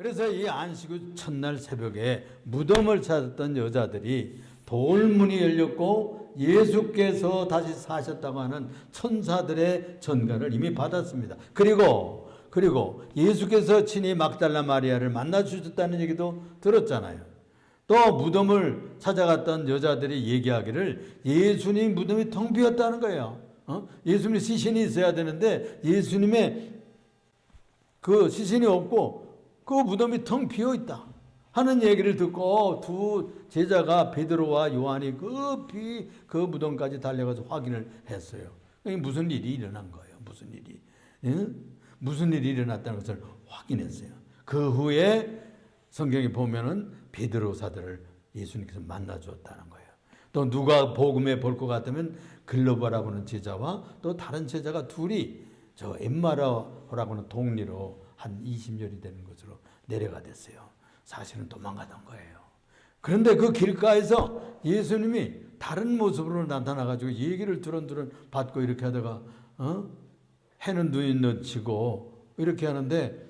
그래서 이 안식일 첫날 새벽에 무덤을 찾았던 여자들이 돌문이 열렸고 예수께서 다시 사셨다고 하는 천사들의 전가를 이미 받았습니다. 그리고 그리고 예수께서 친히 막달라 마리아를 만나 주셨다는 얘기도 들었잖아요. 또 무덤을 찾아갔던 여자들이 얘기하기를 예수님 무덤이 텅 비었다는 거예요. 어? 예수님 시신이 있어야 되는데 예수님의 그 시신이 없고 그 무덤이 텅 비어 있다 하는 얘기를 듣고 두 제자가 베드로와 요한이 급히 그 무덤까지 달려가서 확인을 했어요. 무슨 일이 일어난 거예요? 무슨 일이? 응? 무슨 일이 일어났다는 것을 확인했어요. 그 후에 성경에 보면은 베드로 사들을 예수님께서 만나 주었다는 거예요. 또 누가 복음에 볼 것 같으면 글로바라고 하는 제자와 또 다른 제자가 둘이 저 엠마라라고 하는 동리로 한 20년이 되는 것으로 내려가 됐어요. 사실은 도망가던 거예요. 그런데 그 길가에서 예수님이 다른 모습으로 나타나가지고 얘기를 두런두런 받고 이렇게 하다가 어? 해는 눈이 넣치고 이렇게 하는데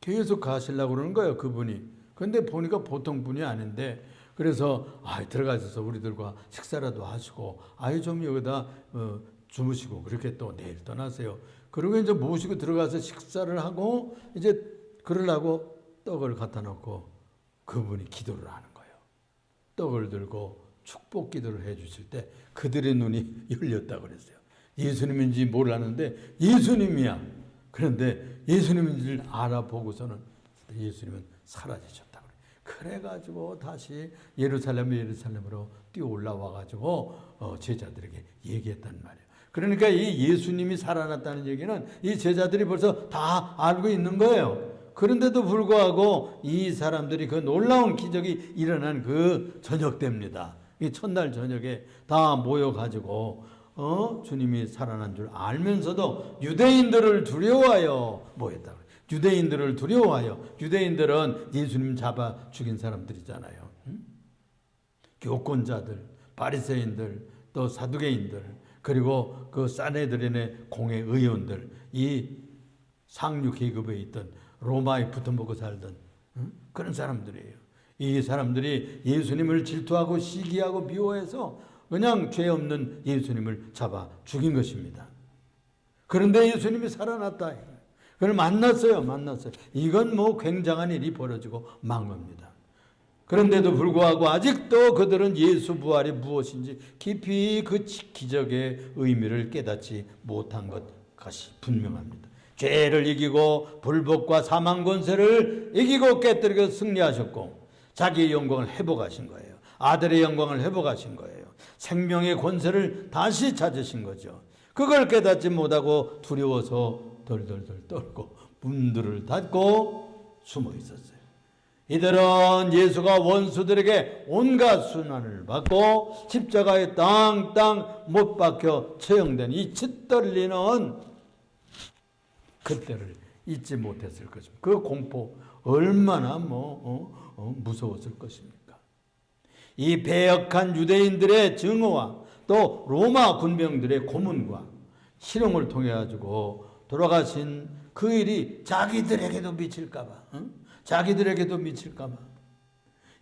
계속 가시려고 그러는 거예요, 그분이. 근데 보니까 보통 분이 아닌데 그래서 아 들어가셔서 우리들과 식사라도 하시고 아유 좀 여기다 어, 주무시고 그렇게 또 내일 떠나세요. 그리고 이제 모시고 들어가서 식사를 하고 이제 그러려고 떡을 갖다 놓고 그분이 기도를 하는 거예요. 떡을 들고 축복 기도를 해 주실 때 그들의 눈이 열렸다 그랬어요. 예수님인지 몰랐는데 예수님이야. 그런데 예수님인지를 알아보고서는 예수님은 사라지셨다 그래. 그래가지고 다시 예루살렘 예루살렘으로 뛰어 올라와 가지고 어, 제자들에게 얘기했단 말이에요. 그러니까 이 예수님이 살아났다는 얘기는 이 제자들이 벌써 다 알고 있는 거예요. 그런데도 불구하고 이 사람들이 그 놀라운 기적이 일어난 그 저녁 때입니다. 이 첫날 저녁에 다 모여가지고 어? 주님이 살아난 줄 알면서도 유대인들을 두려워하여 모였다. 유대인들을 두려워하여 유대인들은 예수님 잡아 죽인 사람들이잖아요. 응? 교권자들, 바리새인들, 또 사두개인들, 그리고 그 사네드린의 공회 의원들, 이 상류 계급에 있던 로마에 붙어먹고 살던 응? 그런 사람들이에요. 이 사람들이 예수님을 질투하고 시기하고 미워해서 그냥 죄 없는 예수님을 잡아 죽인 것입니다. 그런데 예수님이 살아났다. 그걸 만났어요. 만났어요. 이건 뭐 굉장한 일이 벌어지고 만 겁니다. 그런데도 불구하고 아직도 그들은 예수 부활이 무엇인지 깊이 그 기적의 의미를 깨닫지 못한 것이 분명합니다. 죄를 이기고 불법과 사망 권세를 이기고 깨뜨리고 승리하셨고 자기의 영광을 회복하신 거예요. 아들의 영광을 회복하신 거예요. 생명의 권세를 다시 찾으신 거죠. 그걸 깨닫지 못하고 두려워서 덜덜덜 떨고 문들을 닫고 숨어 있었어요. 이들은 예수가 원수들에게 온갖 순환을 받고 십자가에 땅땅 못 박혀 처형된 이 짓떨리는 그때를 잊지 못했을 것입니다. 그 공포 얼마나 뭐 어, 어, 무서웠을 것입니까? 이 배역한 유대인들의 증오와 또 로마 군병들의 고문과 실형을 통해 가지고 돌아가신 그 일이 자기들에게도 미칠까봐, 응? 자기들에게도 미칠까봐.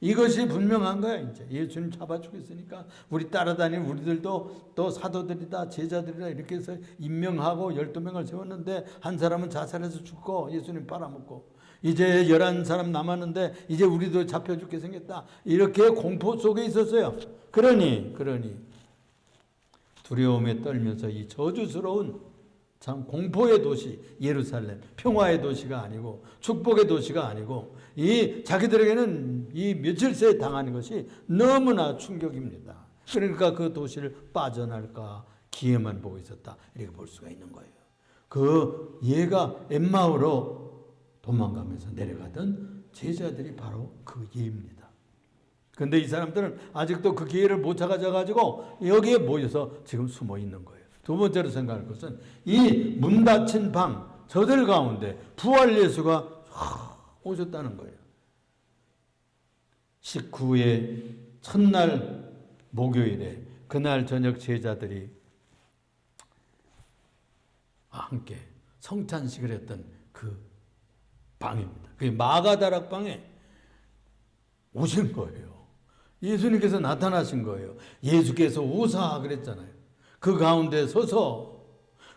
이것이 분명한 거야, 이제. 예수님 잡아주겠으니까, 우리 따라다니는 우리들도 또 사도들이다, 제자들이다, 이렇게 해서 임명하고 12명을 세웠는데, 한 사람은 자살해서 죽고, 예수님 빨아먹고, 이제 11사람 남았는데, 이제 우리도 잡혀 죽게 생겼다. 이렇게 공포 속에 있었어요. 그러니, 그러니, 두려움에 떨면서 이 저주스러운 참 공포의 도시 예루살렘 평화의 도시가 아니고 축복의 도시가 아니고 이 자기들에게는 이 며칠 새에 당하는 것이 너무나 충격입니다. 그러니까 그 도시를 빠져날까 기회만 보고 있었다 이렇게 볼 수가 있는 거예요. 그 얘가 엠마오로 도망가면서 내려가던 제자들이 바로 그 예입니다. 근데 이 사람들은 아직도 그 기회를 못 찾아가지고 여기에 모여서 지금 숨어 있는 거예요. 두 번째로 생각할 것은 이 문 닫힌 방, 저들 가운데 부활 예수가 오셨다는 거예요. 19의 첫날 목요일에 그날 저녁 제자들이 함께 성찬식을 했던 그 방입니다. 그 마가다락방에 오신 거예요. 예수님께서 나타나신 거예요. 예수께서 오사 그랬잖아요. 그 가운데 서서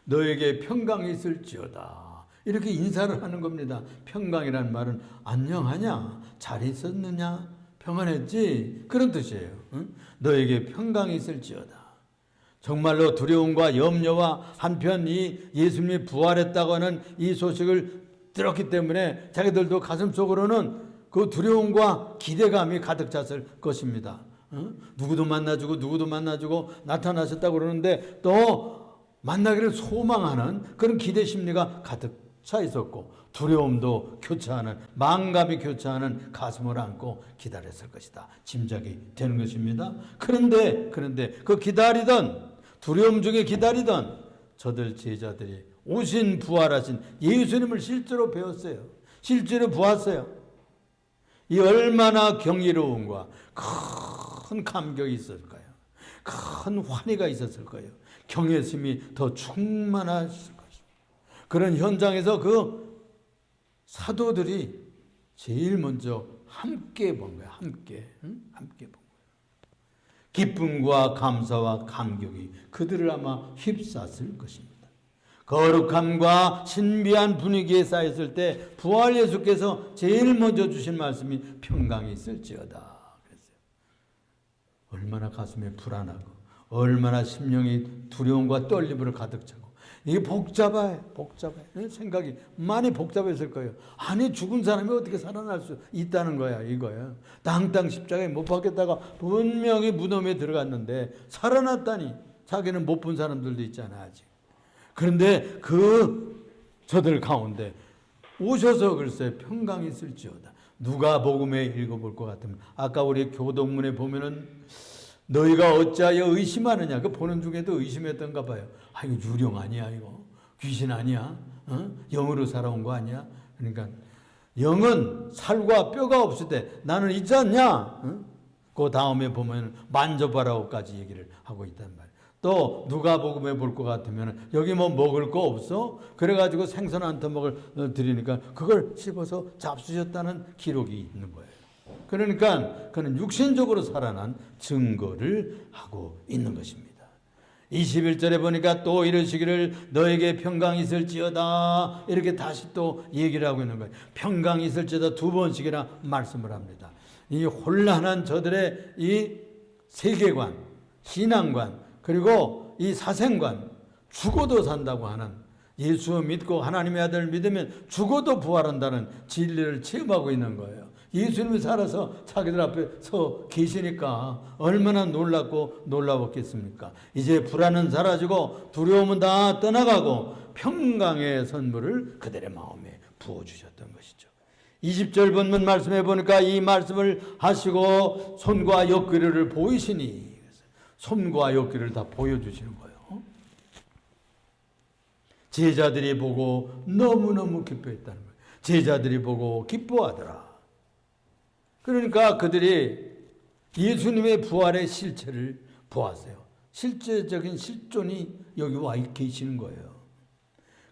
너에게 평강이 있을지어다. 이렇게 인사를 하는 겁니다. 평강이라는 말은 안녕하냐? 잘 있었느냐? 평안했지? 그런 뜻이에요. 응? 너에게 평강이 있을지어다. 정말로 두려움과 염려와 한편 이 예수님이 부활했다고 하는 이 소식을 들었기 때문에 자기들도 가슴 속으로는 그 두려움과 기대감이 가득 찼을 것입니다. 어? 누구도 만나주고 누구도 만나주고 나타나셨다고 그러는데 또 만나기를 소망하는 그런 기대 심리가 가득 차 있었고 두려움도 교차하는 망감이 교차하는 가슴을 안고 기다렸을 것이다. 짐작이 되는 것입니다. 그런데 그런데 그 기다리던 두려움 중에 기다리던 저들 제자들이 오신 부활하신 예수님을 실제로 배웠어요. 실제로 보았어요. 이 얼마나 경이로움과 큰 감격이 있었을까요? 큰 환희가 있었을 거예요. 경외심이 더 충만하실 것입니다. 그런 현장에서 그 사도들이 제일 먼저 함께 본 거예요. 함께, 응? 함께 본 거예요. 기쁨과 감사와 감격이 그들을 아마 휩쌌을 것입니다. 거룩함과 신비한 분위기에 쌓였을 때 부활 예수께서 제일 먼저 주신 말씀이 평강이 있을지어다. 얼마나 가슴에 불안하고 얼마나 심령이 두려움과 떨림으로 가득 차고 이게 복잡해 복잡해 생각이 많이 복잡했을 거예요. 아니 죽은 사람이 어떻게 살아날 수 있다는 거야 이거야. 땅땅 십자가에 못 박혔다가 분명히 무덤에 들어갔는데 살아났다니 자기는 못 본 사람들도 있잖아 아직. 그런데 그 저들 가운데 오셔서 글쎄 평강이 있을지어다. 누가 복음에 읽어볼 것 같으면 아까 우리 교동문에 보면은 너희가 어찌하여 의심하느냐 그 보는 중에도 의심했던가 봐요. 아 이거 유령 아니야 이거 귀신 아니야? 어? 영으로 살아온 거 아니야? 그러니까 영은 살과 뼈가 없을 때 나는 있지 않냐? 어? 그 다음에 보면 만져봐라고까지 얘기를 하고 있단 말이에요. 또 누가 복음에 볼 것 같으면 여기 뭐 먹을 거 없어? 그래가지고 생선 한 토막을 어, 드리니까 그걸 씹어서 잡수셨다는 기록이 있는 거예요. 그러니까 그는 육신적으로 살아난 증거를 하고 있는 것입니다. 21절에 보니까 또 이러시기를 너에게 평강이 있을지어다 이렇게 다시 또 얘기를 하고 있는 거예요. 평강이 있을지어다 두 번씩이나 말씀을 합니다. 이 혼란한 저들의 이 세계관, 신앙관, 그리고 이 사생관, 죽어도 산다고 하는 예수 믿고 하나님의 아들을 믿으면 죽어도 부활한다는 진리를 체험하고 있는 거예요. 예수님이 살아서 자기들 앞에 서 계시니까 얼마나 놀랍고 놀라웠겠습니까? 이제 불안은 사라지고 두려움은 다 떠나가고 평강의 선물을 그들의 마음에 부어주셨던 것이죠. 20절 본문 말씀해 보니까 이 말씀을 하시고 손과 옆구리를 보이시니 손과 옆구리를 다 보여주시는 거예요. 제자들이 보고 너무너무 기뻐했다는 거예요. 제자들이 보고 기뻐하더라. 그러니까 그들이 예수님의 부활의 실체를 보았어요. 실제적인 실존이 여기 와 계시는 거예요.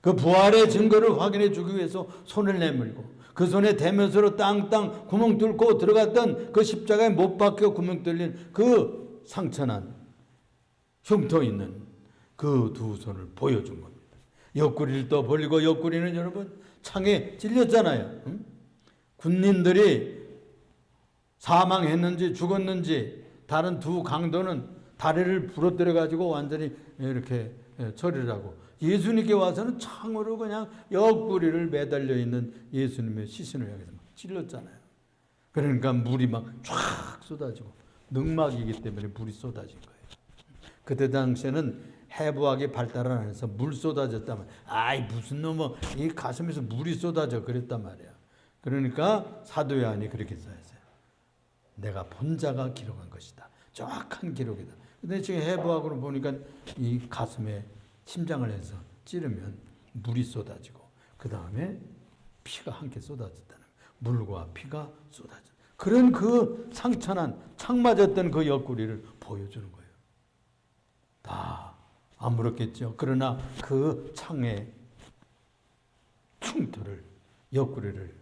그 부활의 증거를 확인해 주기 위해서 손을 내밀고 그 손에 대면서로 땅땅 구멍 뚫고 들어갔던 그 십자가에 못 박혀 구멍 뚫린 그 상처난 흉터 있는 그 두 손을 보여준 겁니다. 옆구리를 또 벌리고 옆구리는 여러분 창에 찔렸잖아요. 응? 군인들이 사망했는지 죽었는지 다른 두 강도는 다리를 부러뜨려 가지고 완전히 이렇게 처리를 하고 예수님께 와서는 창으로 그냥 옆구리를 매달려 있는 예수님의 시신을 향해서 막 찔렀잖아요. 그러니까 물이 막 쫙 쏟아지고 능막이기 때문에 물이 거예요. 그때 당시에는 해부학이 발달을 안 해서 물 쏟아졌다면 아이 무슨 놈의 이 가슴에서 물이 쏟아져 그랬단 말이야. 그러니까 사도 요한이 그렇게 써였어요. 내가 본 자가 기록한 것이다. 정확한 기록이다. 근데 지금 해부학으로 보니까 이 가슴에 심장을 해서 찌르면 물이 쏟아지고 그 다음에 피가 함께 쏟아졌다는 물과 피가 쏟아져. 그런 그 상처난 창 맞았던 그 옆구리를 보여주는 거예요. 다 아무렇겠죠. 그러나 그 창에 충토를 옆구리를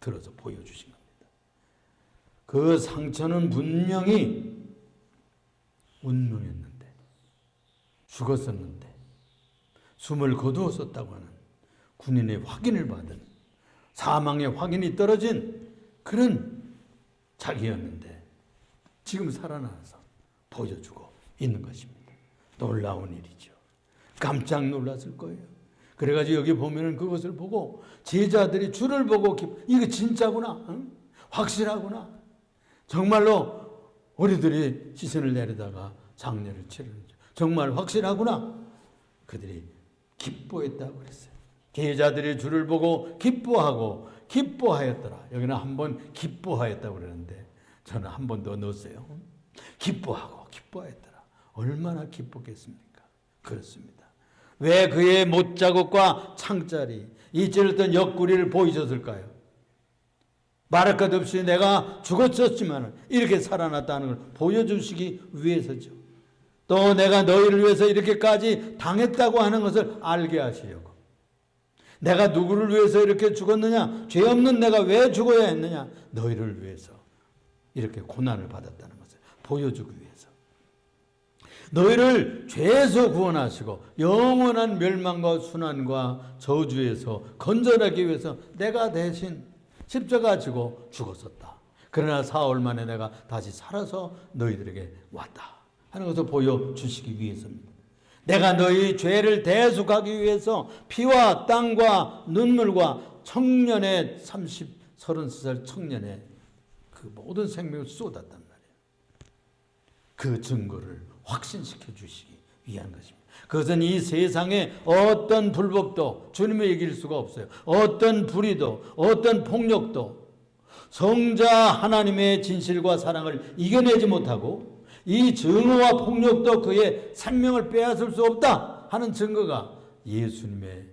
들어서 보여주신 겁니다. 그 상처는 분명히 운명이었는데 죽었었는데 숨을 거두었었다고 하는 군인의 확인을 받은 사망의 확인이 떨어진 그런 자기였는데 지금 살아나서 보여주고 있는 것입니다. 놀라운 일이죠. 깜짝 놀랐을 거예요. 그래가지고 여기 보면은 그것을 보고 제자들이 주를 보고 기- 이거 진짜구나, 응? 확실하구나. 정말로 우리들이 시선을 내리다가 장례를 치르는 줄. 정말 확실하구나. 그들이 기뻐했다고 그랬어요. 제자들이 주를 보고 기뻐하고 기뻐하였더라. 여기는 한 번 기뻐하였다고 그러는데 저는 한 번 더 넣었어요. 기뻐하고 기뻐했더라. 얼마나 기뻤겠습니까? 그렇습니다. 왜 그의 못자국과 창자리, 이 찔렀던 옆구리를 보이셨을까요? 말할 것 없이 내가 죽었었지만 이렇게 살아났다는 걸 보여주시기 위해서죠. 또 내가 너희를 위해서 이렇게까지 당했다고 하는 것을 알게 하시려고. 내가 누구를 위해서 이렇게 죽었느냐? 죄 없는 내가 왜 죽어야 했느냐? 너희를 위해서 이렇게 고난을 받았다는 것을 보여주기 위해서. 너희를 죄에서 구원하시고 영원한 멸망과 순환과 저주에서 건져내기 위해서 내가 대신 십자가 지고 죽었었다. 그러나 사흘 만에 내가 다시 살아서 너희들에게 왔다. 하는 것을 보여주시기 위해서입니다. 내가 너희 죄를 대속하기 위해서 피와 땅과 눈물과 청년의 30, 33살 청년의 그 모든 생명을 쏟았단 말이에요. 그 증거를 확신시켜 주시기 위한 것입니다. 그것은 이 세상에 어떤 불법도 주님의 이길 수가 없어요. 어떤 불의도, 어떤 폭력도 성자 하나님의 진실과 사랑을 이겨내지 못하고 이 증오와 폭력도 그의 생명을 빼앗을 수 없다 하는 증거가 예수님의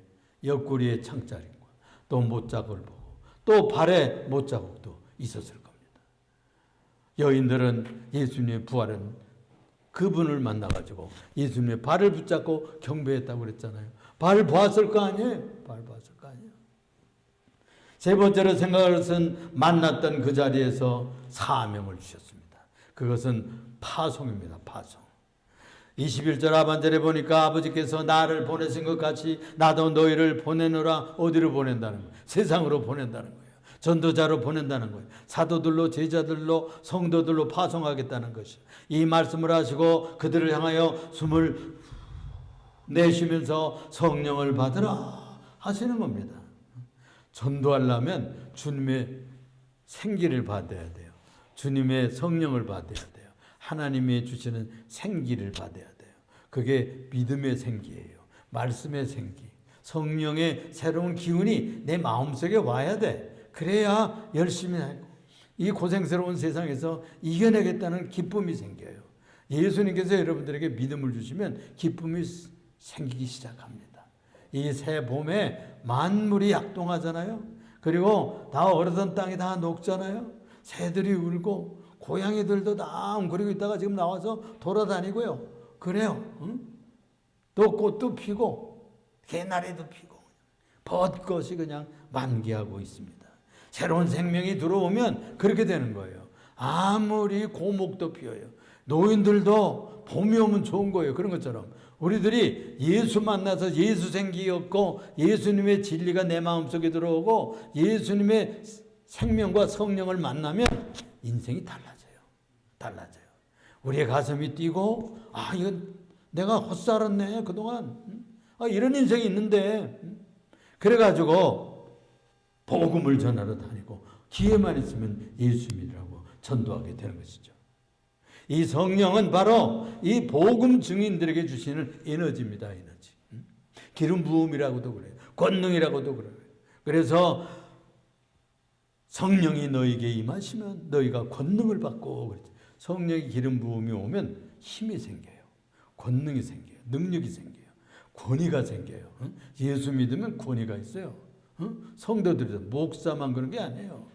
옆구리의 창자림과 또 못자국을 보고 또 발에 못자국도 있었을 겁니다. 여인들은 예수님의 부활은 그분을 만나가지고 예수님의 발을 붙잡고 경배했다고 그랬잖아요. 발 보았을 거 아니에요? 발 보았을 거 아니에요? 세 번째로 생각할 것은 만났던 그 자리에서 사명을 주셨습니다. 그것은 파송입니다. 파송. 21절 하반절에 보니까 아버지께서 나를 보내신 것 같이 나도 너희를 보내노라 어디로 보낸다는 거예요. 세상으로 보낸다는 거예요. 전도자로 보낸다는 거예요. 사도들로 제자들로 성도들로 파송하겠다는 것이요. 이 말씀을 하시고 그들을 향하여 숨을 내쉬면서 성령을 받으라 하시는 겁니다. 전도하려면 주님의 생기를 받아야 돼요. 주님의 성령을 받아야 돼요. 하나님이 주시는 생기를 받아야 돼요. 그게 믿음의 생기예요. 말씀의 생기. 성령의 새로운 기운이 내 마음속에 와야 돼. 그래야 열심히 하고 이 고생스러운 세상에서 이겨내겠다는 기쁨이 생겨요. 예수님께서 여러분들에게 믿음을 주시면 기쁨이 생기기 시작합니다. 이 새 봄에 만물이 약동하잖아요. 그리고 다 얼었던 땅이 다 녹잖아요. 새들이 울고 고양이들도 다 웅크리고 있다가 지금 나와서 돌아다니고요. 그래요. 응? 또 꽃도 피고 개나리도 피고 벚꽃이 그냥 만개하고 있습니다. 새로운 생명이 들어오면 그렇게 되는 거예요. 아무리 고목도 피어요. 노인들도 봄이 오면 좋은 거예요. 그런 것처럼 우리들이 예수 만나서 예수 생기였고 예수님의 진리가 내 마음속에 들어오고 예수님의 생명과 성령을 만나면 인생이 달라져요. 달라져요. 우리의 가슴이 뛰고 아 이거 내가 헛살았네 그동안 아 이런 인생이 있는데 그래가지고 복음을 전하러 다니고 기회만 있으면 예수 믿으라고 전도하게 되는 것이죠. 이 성령은 바로 이 복음 증인들에게 주시는 에너지입니다. 에너지. 기름 부음이라고도 그래요. 권능이라고도 그래요. 그래서 성령이 너에게 임하시면 너희가 권능을 받고 그랬죠. 성령의 기름 부음이 오면 힘이 생겨요. 권능이 생겨요. 능력이 생겨요. 권위가 생겨요. 예수 믿으면 권위가 있어요. 성도들도 목사만 그런 게 아니에요.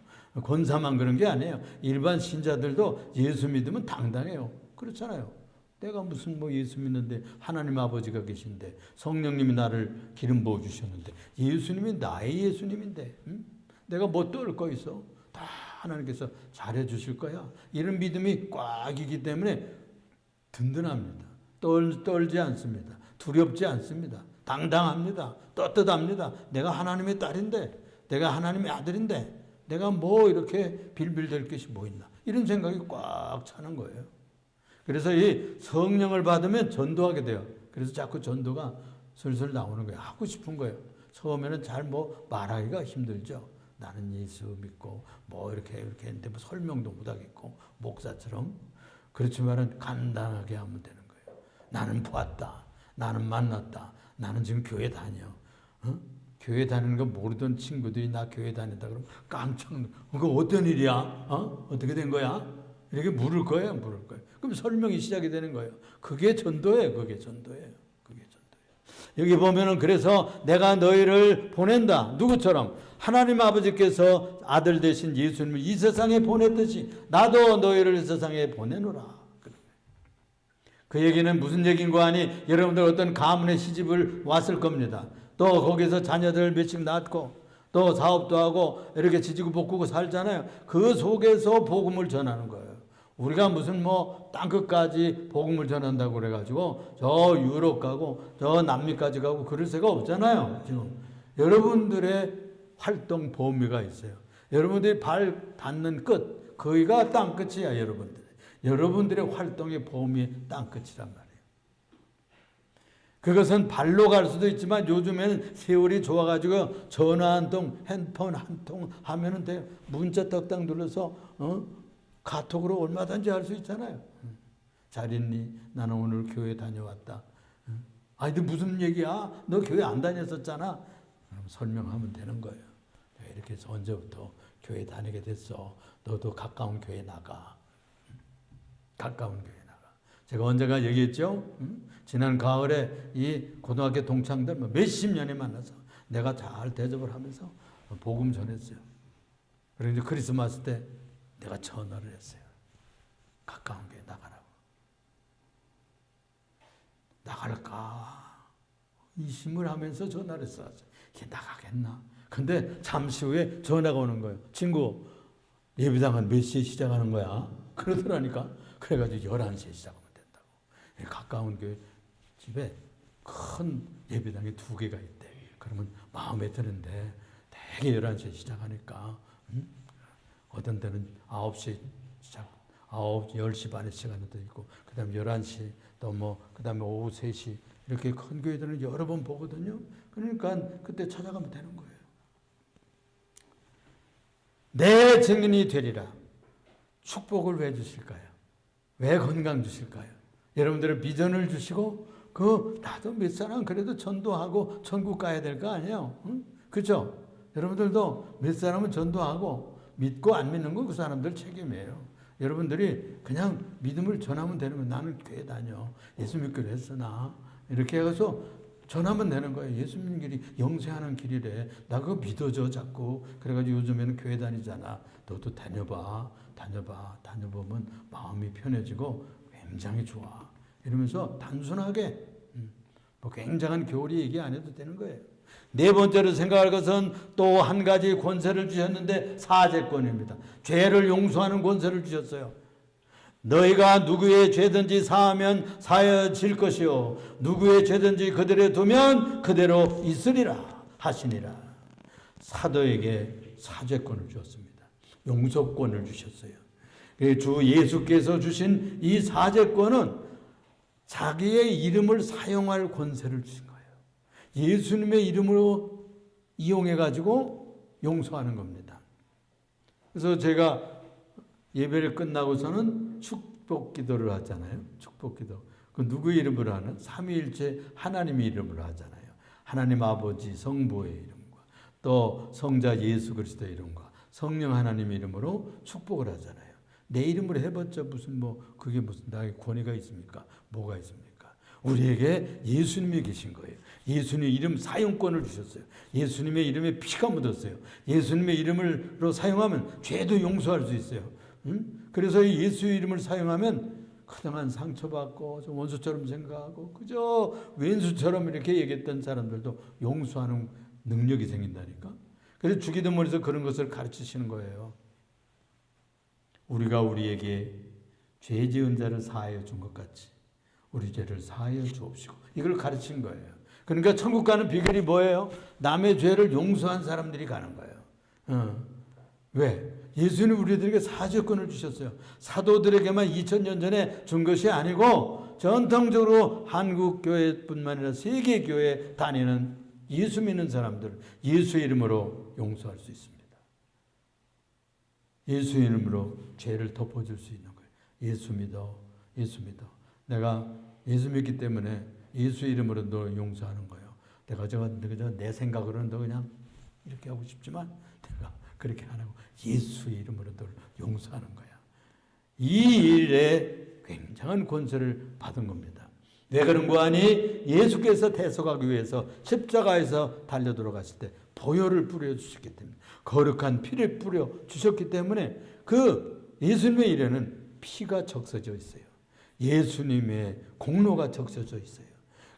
권사만 그런 게 아니에요. 일반 신자들도 예수 믿으면 당당해요. 그렇잖아요. 내가 무슨 뭐 예수 믿는데 하나님 아버지가 계신데 성령님이 나를 기름 부어 주셨는데 예수님이 나의 예수님인데 응? 내가 뭐떨거 있어? 다 하나님께서 잘해 주실 거야. 이런 믿음이 꽉이기 때문에 든든합니다. 떨, 떨지 않습니다. 두렵지 않습니다. 당당합니다. 떳떳합니다. 내가 하나님의 딸인데, 내가 하나님의 아들인데, 내가 뭐 이렇게 빌빌댈 것이 뭐 있나. 이런 생각이 꽉 차는 거예요. 그래서 이 성령을 받으면 전도하게 돼요. 그래서 자꾸 전도가 슬슬 나오는 거예요. 하고 싶은 거예요. 처음에는 잘 뭐 말하기가 힘들죠. 나는 예수 믿고 뭐 이렇게 이렇게 했는데 뭐 설명도 못 하겠고 목사처럼 그렇지만은 간단하게 하면 되는 거예요. 나는 보았다. 나는 만났다. 나는 지금 교회 다녀. 어? 교회 다니는 거 모르던 친구들이 나 교회 다닌다 그러면 깜짝 놀. 그거 어떤 일이야? 어? 어떻게 된 거야? 이렇게 물을 거예요, 물을 거예요. 그럼 설명이 시작이 되는 거예요. 그게 전도예요, 그게 전도예요. 그게 전도예요. 여기 보면은 그래서 내가 너희를 보낸다. 누구처럼? 하나님 아버지께서 아들 대신 예수님을 이 세상에 보냈듯이 나도 너희를 이 세상에 보내노라. 그 얘기는 무슨 얘기인 거 아니? 여러분들 어떤 가문의 시집을 왔을 겁니다. 또 거기서 자녀들 몇씩 낳고 또 사업도 하고 이렇게 지지고 볶고 살잖아요. 그 속에서 복음을 전하는 거예요. 우리가 무슨 뭐 땅끝까지 복음을 전한다고 그래가지고 저 유럽 가고 저 남미까지 가고 그럴 새가 없잖아요. 지금 여러분들의 활동 범위가 있어요. 여러분들이 발 닿는 끝 거기가 땅 끝이야 여러분들. 여러분들의 활동의 범위 땅 끝이란 말이에요. 그것은 발로 갈 수도 있지만 요즘에는 세월이 좋아가지고 전화 한 통, 핸드폰 한 통 하면은 돼요. 문자 딱딱 눌러서 어? 카톡으로 얼마든지 할 수 있잖아요. 잘 있니? 나는 오늘 교회 다녀왔다. 너 무슨 얘기야? 너 교회 안 다녔었잖아. 그럼 설명하면 되는 거예요. 이렇게 해서 언제부터 교회 다니게 됐어? 너도 가까운 교회 나가. 가까운 교회 나가. 제가 언제가 얘기했죠? 응? 지난 가을에 이 고등학교 동창들 뭐 몇십 년에 만나서 내가 잘 대접을 하면서 복음 전했어요. 그리고 이제 크리스마스 때 내가 전화를 했어요. 가까운 교회 나가라고. 나갈까? 의심을 하면서 전화를 했어요. 이게 나가겠나? 근데 잠시 후에 전화가 오는 거예요. 친구, 예배당은 몇 시에 시작하는 거야? 그러더라니까. 그래가지고 11시에 시작하면 된다고. 가까운 교회 집에 큰 예배당이 두 개가 있대. 그러면 마음에 드는데 대개 11시에 시작하니까 음? 어떤 때는 9시에 시작, 9, 10시 반에 시간도 있고 그 다음에 11시 또 뭐 그 다음에 오후 3시 이렇게 큰 교회들은 여러 번 보거든요. 그러니까 그때 찾아가면 되는 거예요. 내 증인이 되리라. 축복을 왜 주실까요? 왜 건강 주실까요? 여러분들은 비전을 주시고 그 나도 몇 사람 그래도 전도하고 천국 가야 될 거 아니에요? 응? 그죠? 여러분들도 몇 사람은 전도하고 믿고 안 믿는 건 그 사람들 책임이에요. 여러분들이 그냥 믿음을 전하면 되는 거예요. 나는 교회 다녀. 예수 믿기로 했어 나. 이렇게 해서 전하면 되는 거예요. 예수 믿는 길이 영생하는 길이래. 나 그거 믿어줘 자꾸. 그래가지고 요즘에는 교회 다니잖아. 너도 다녀봐. 다녀봐. 다녀보면 마음이 편해지고 굉장히 좋아. 이러면서 단순하게 음, 뭐 굉장한 교리 얘기 안 해도 되는 거예요. 네 번째로 생각할 것은 또 한 가지 권세를 주셨는데 사제권입니다. 죄를 용서하는 권세를 주셨어요. 너희가 누구의 죄든지 사하면 사여질 것이요 누구의 죄든지 그대로 두면 그대로 있으리라 하시니라. 사도에게 사죄권을 주었습니다. 용서권을 주셨어요. 주 예수께서 주신 이 사죄권은 자기의 이름을 사용할 권세를 주신 거예요. 예수님의 이름으로 이용해 가지고 용서하는 겁니다. 그래서 제가 예배를 끝나고서는 축복 기도를 하잖아요. 축복 기도. 그 누구 이름으로 하는? 삼위일체 하나님의 이름으로 하잖아요. 하나님 아버지 성부의 이름과 또 성자 예수 그리스도의 이름과 성령 하나님의 이름으로 축복을 하잖아요. 내 이름으로 해봤자 무슨 뭐 그게 무슨 나의 권위가 있습니까? 뭐가 있습니까? 우리에게 예수님이 계신 거예요. 예수님의 이름 사용권을 주셨어요. 예수님의 이름에 피가 묻었어요. 예수님의 이름으로 사용하면 죄도 용서할 수 있어요. 응? 그래서 이 예수의 이름을 사용하면 그동안 상처받고 좀 원수처럼 생각하고 그저 왼수처럼 이렇게 얘기했던 사람들도 용서하는 능력이 생긴다니까. 그래서 주기도문에서 그런 것을 가르치시는 거예요. 우리가 우리에게 죄 지은 자를 사하여 준 것 같이 우리 죄를 사하여 주옵시고 이걸 가르친 거예요. 그러니까 천국 가는 비결이 뭐예요? 남의 죄를 용서한 사람들이 가는 거예요. 어. 왜? 예수님 우리들에게 사죄권을 주셨어요. 사도들에게만 2000년 전에 준 것이 아니고 전통적으로 한국 교회뿐만 아니라 세계 교회 다니는 예수 믿는 사람들 예수 이름으로 용서할 수 있습니다. 예수 이름으로 죄를 덮어줄 수 있는 거예요. 예수 믿어, 예수 믿어. 내가 예수 믿기 때문에 예수 이름으로 너 용서하는 거예요. 내가 저, 내가 내 생각으로는 너 그냥 이렇게 하고 싶지만 내가 그렇게 안 하고 예수 이름으로 널 용서하는 거야. 이 일에 굉장한 권세를 받은 겁니다. 왜 그런 거 아니? 예수께서 대속하기 위해서 십자가에서 달려 들어갔을 때 보혈을 뿌려 주셨기 때문에 거룩한 피를 뿌려 주셨기 때문에 그 예수님의 일에는 피가 적셔져 있어요. 예수님의 공로가 적셔져 있어요.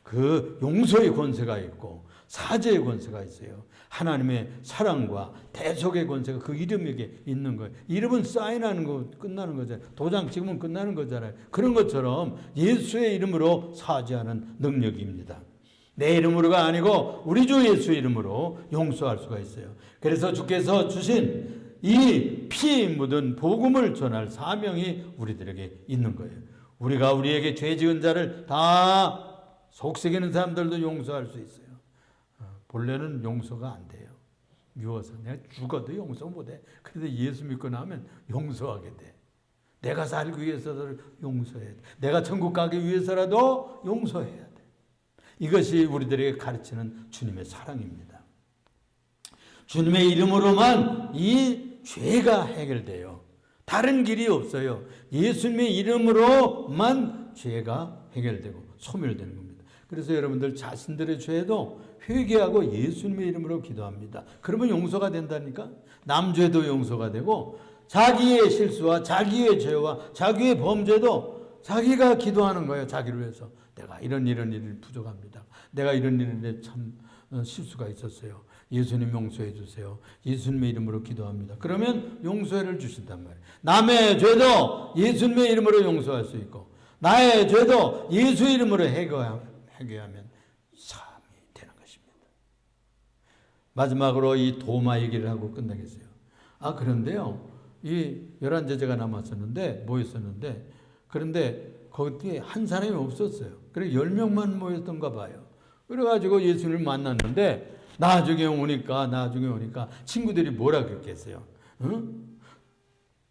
그 용서의 권세가 있고 사죄의 권세가 있어요. 하나님의 사랑과 대속의 권세가 그 이름에게 있는 거예요. 이름은 사인하는 거 끝나는 거잖아요. 도장 찍으면 끝나는 거잖아요. 그런 것처럼 예수의 이름으로 사죄하는 능력입니다. 내 이름으로가 아니고 우리 주 예수 이름으로 용서할 수가 있어요. 그래서 주께서 주신 이 피 묻은 복음을 전할 사명이 우리들에게 있는 거예요. 우리가 우리에게 죄 지은 자를 다 속삭이는 사람들도 용서할 수 있어요. 어, 본래는 용서가 안 돼요. 미워서 내가 죽어도 용서 못해. 그래도 예수 믿고 나면 용서하게 돼. 내가 살기 위해서도 용서해야 돼. 내가 천국 가기 위해서라도 용서해야 돼. 이것이 우리들에게 가르치는 주님의 사랑입니다. 주님의 이름으로만 이 죄가 해결돼요. 다른 길이 없어요. 예수님의 이름으로만 죄가 해결되고 소멸되는 겁니다. 그래서 여러분들 자신들의 죄도 회개하고 예수님의 이름으로 기도합니다. 그러면 용서가 된다니까? 남 죄도 용서가 되고 자기의 실수와 자기의 죄와 자기의 범죄도 자기가 기도하는 거예요. 자기를 위해서. 내가 이런 이런 일을 부족합니다. 내가 이런 일에 참 어, 실수가 있었어요. 예수님 용서해 주세요. 예수님의 이름으로 기도합니다. 그러면 용서를 주신단 말이에요. 남의 죄도 예수님의 이름으로 용서할 수 있고 나의 죄도 예수 이름으로 해결하면. 마지막으로 이 도마 얘기를 하고 끝나겠어요. 아 그런데요. 이 열한 제자가 남았었는데 모였었는데 그런데 거기에 한 사람이 없었어요. 그래 열 명만 모였던가 봐요. 그래가지고 예수를 만났는데 나중에 오니까 나중에 오니까 친구들이 뭐라 그랬겠어요? 응?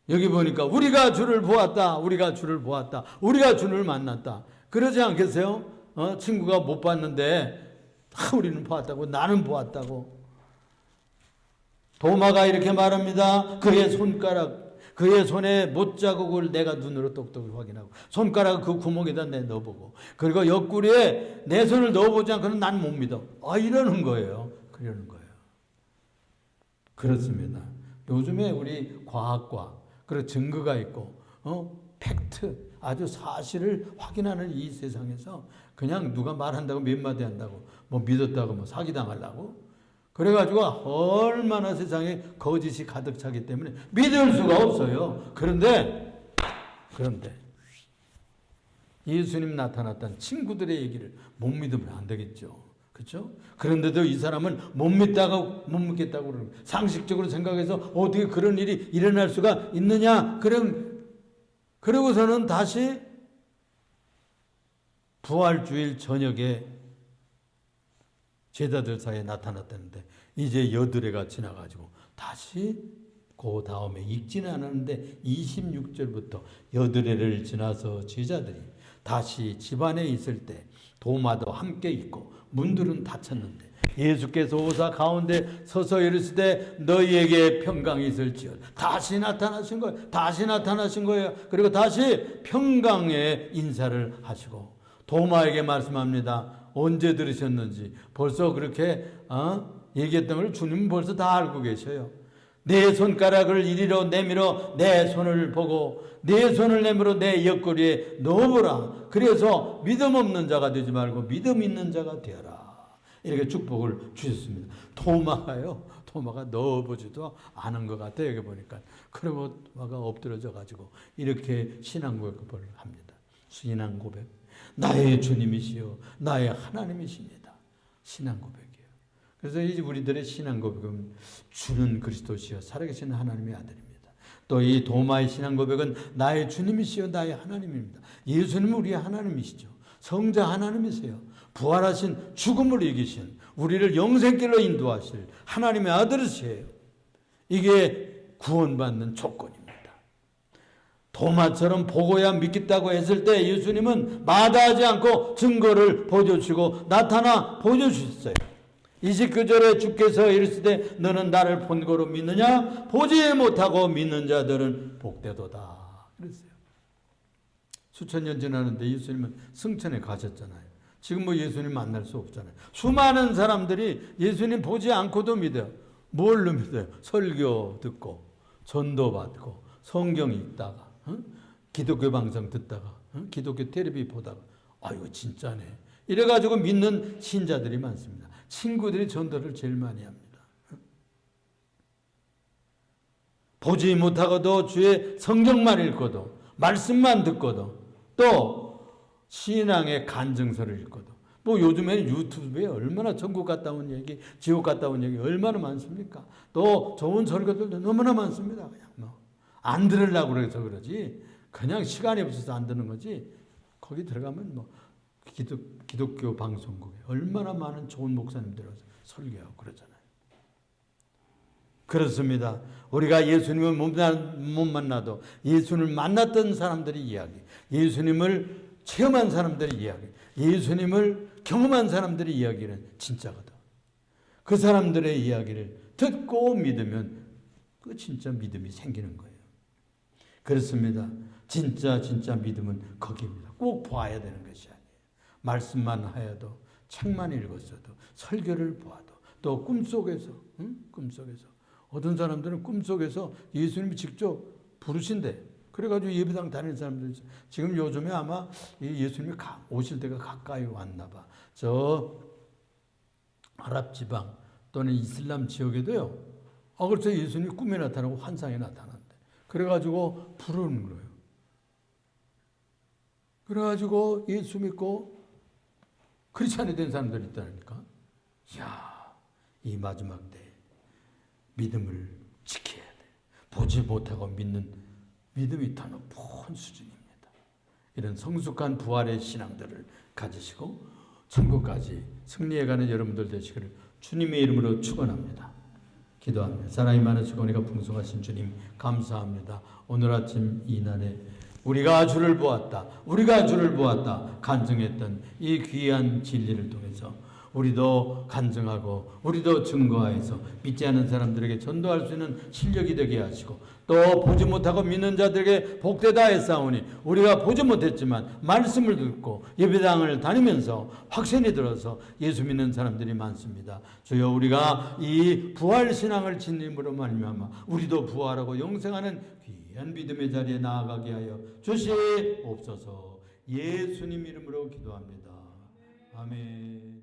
여기 보니까 우리가 주를 보았다. 우리가 주를 보았다. 우리가 주를 만났다. 그러지 않겠어요? 어? 친구가 못 봤는데 아, 우리는 보았다고 나는 보았다고. 도마가 이렇게 말합니다. 그의 손가락 그의 손에 못 자국을 내가 눈으로 똑똑히 확인하고 손가락 그 구멍에다 내 넣어보고 그리고 옆구리에 내 손을 넣어보지 않고는 난 못 믿어. 아 이러는 거예요. 그러는 거예요. 그렇습니다. 요즘에 우리 과학과 그리고 증거가 있고 어 팩트 아주 사실을 확인하는 이 세상에서 그냥 누가 말한다고 몇 마디 한다고 뭐 믿었다고 뭐 사기 당하려고 그래가지고 얼마나 세상에 거짓이 가득 차기 때문에 믿을 수가 없어요. 그런데, 그런데, 예수님 나타났던 친구들의 얘기를 못 믿으면 안 되겠죠. 그렇죠? 그런데도 이 사람은 못 믿다고 못 믿겠다고 그러는 상식적으로 생각해서 어떻게 그런 일이 일어날 수가 있느냐? 그럼 그러고서는 다시 부활주일 저녁에 제자들 사이에 나타났다는데 이제 여드레가 지나가지고 다시 그 다음에 읽지는 않았는데 26절부터 여드레를 지나서 제자들이 다시 집안에 있을 때 도마도 함께 있고 문들은 닫혔는데 예수께서 오사 가운데 서서 이르시되 너희에게 평강이 있을지어 다시 나타나신 거예요. 다시 나타나신 거예요. 그리고 다시 평강의 인사를 하시고 도마에게 말씀합니다. 언제 들으셨는지 벌써 그렇게 어? 얘기했던 걸 주님은 벌써 다 알고 계셔요. 내 손가락을 이리로 내밀어 내 손을 보고 내 손을 내밀어 내 옆구리에 넣어보라. 그래서 믿음 없는 자가 되지 말고 믿음 있는 자가 되어라. 이렇게 축복을 주셨습니다. 도마가요. 토마가 넣어보지도 않은 것 같아요. 여기 보니까. 그리고 토마가 엎드려져 가지고 이렇게 신앙 고백을 합니다. 신앙 고백. 나의 주님이시여, 나의 하나님이십니다. 신앙 고백이에요. 그래서 이제 우리들의 신앙 고백은 주는 그리스도시여, 살아계신 하나님의 아들입니다. 또 이 도마의 신앙 고백은 나의 주님이시여, 나의 하나님입니다. 예수님은 우리의 하나님이시죠. 성자 하나님이세요. 부활하신 죽음을 이기신 우리를 영생길로 인도하실 하나님의 아들이세요. 이게 구원받는 조건입니다. 도마처럼 보고야 믿겠다고 했을 때 예수님은 마다하지 않고 증거를 보여주시고 나타나 보여주셨어요. 29절에 주께서 이르시되 너는 나를 본 거로 믿느냐 보지 못하고 믿는 자들은 복되도다 그랬어요. 수천 년 지났는데 예수님은 승천에 가셨잖아요. 지금 뭐 예수님 만날 수 없잖아요. 수많은 사람들이 예수님 보지 않고도 믿어요. 뭘로 믿어요? 설교 듣고 전도 받고 성경 읽다가 어? 기독교 방송 듣다가 어? 기독교 텔레비 보다가 아 이거 진짜네. 이래가지고 믿는 신자들이 많습니다. 친구들이 전도를 제일 많이 합니다. 보지 못하고도 주의 성경만 읽고도 말씀만 듣고도 또 신앙의 간증서를 읽고도 뭐 요즘에 유튜브에 얼마나 천국 갔다 온 얘기, 지옥 갔다 온 얘기 얼마나 많습니까? 또 좋은 설교들도 너무나 많습니다. 그냥 뭐 안 들으려고 그래서 그러지 그냥 시간이 없어서 안 듣는 거지 거기 들어가면 뭐 기독, 기독교 방송국에 얼마나 많은 좋은 목사님들 설교하고 그러잖아요. 그렇습니다. 우리가 예수님을 못 만나도 예수님을 만났던 사람들의 이야기, 예수님을 체험한 사람들의 이야기, 예수님을 경험한 사람들의 이야기는 진짜거든. 그 사람들의 이야기를 듣고 믿으면 그 진짜 믿음이 생기는 거예요. 그렇습니다. 진짜 진짜 믿음은 거기입니다. 꼭 봐야 되는 것이 아니에요. 말씀만 하여도 책만 읽었어도 설교를 보아도 또 꿈속에서 응? 꿈속에서 어떤 사람들은 꿈속에서 예수님이 직접 부르신대. 그래가지고 예배당 다니는 사람들. 지금 요즘에 아마 이 예수님이 가- 오실 때가 가까이 왔나 봐. 저 아랍 지방 또는 이슬람 지역에도요. 아 그래서 예수님이 꿈에 나타나고 환상에 나타난대. 그래가지고 부르는 거예요. 그래가지고 예수 믿고 크리스찬이 된 사람들이 있다니까. 이야, 이 마지막 때 믿음을 지켜야 돼. 보지 못하고 믿는 믿음이 더 높은 수준입니다. 이런 성숙한 부활의 신앙들을 가지시고 천국까지 승리해가는 여러분들 되시기를 주님의 이름으로 축원합니다. 기도합니다. 사랑이 많으시고 은혜가 풍성하신 주님 감사합니다. 오늘 아침 이 날에 우리가 주를 보았다. 우리가 주를 보았다. 간증했던 이 귀한 진리를 통해서 우리도 간증하고 우리도 증거하여서 믿지 않은 사람들에게 전도할 수 있는 실력이 되게 하시고 또 보지 못하고 믿는 자들에게 복되다 했사오니 우리가 보지 못했지만 말씀을 듣고 예배당을 다니면서 확신이 들어서 예수 믿는 사람들이 많습니다. 주여 우리가 이 부활 신앙을 진림으로 말미암아 우리도 부활하고 영생하는 귀한 믿음의 자리에 나아가게 하여 주시옵소서. 예수님 이름으로 기도합니다. 아멘.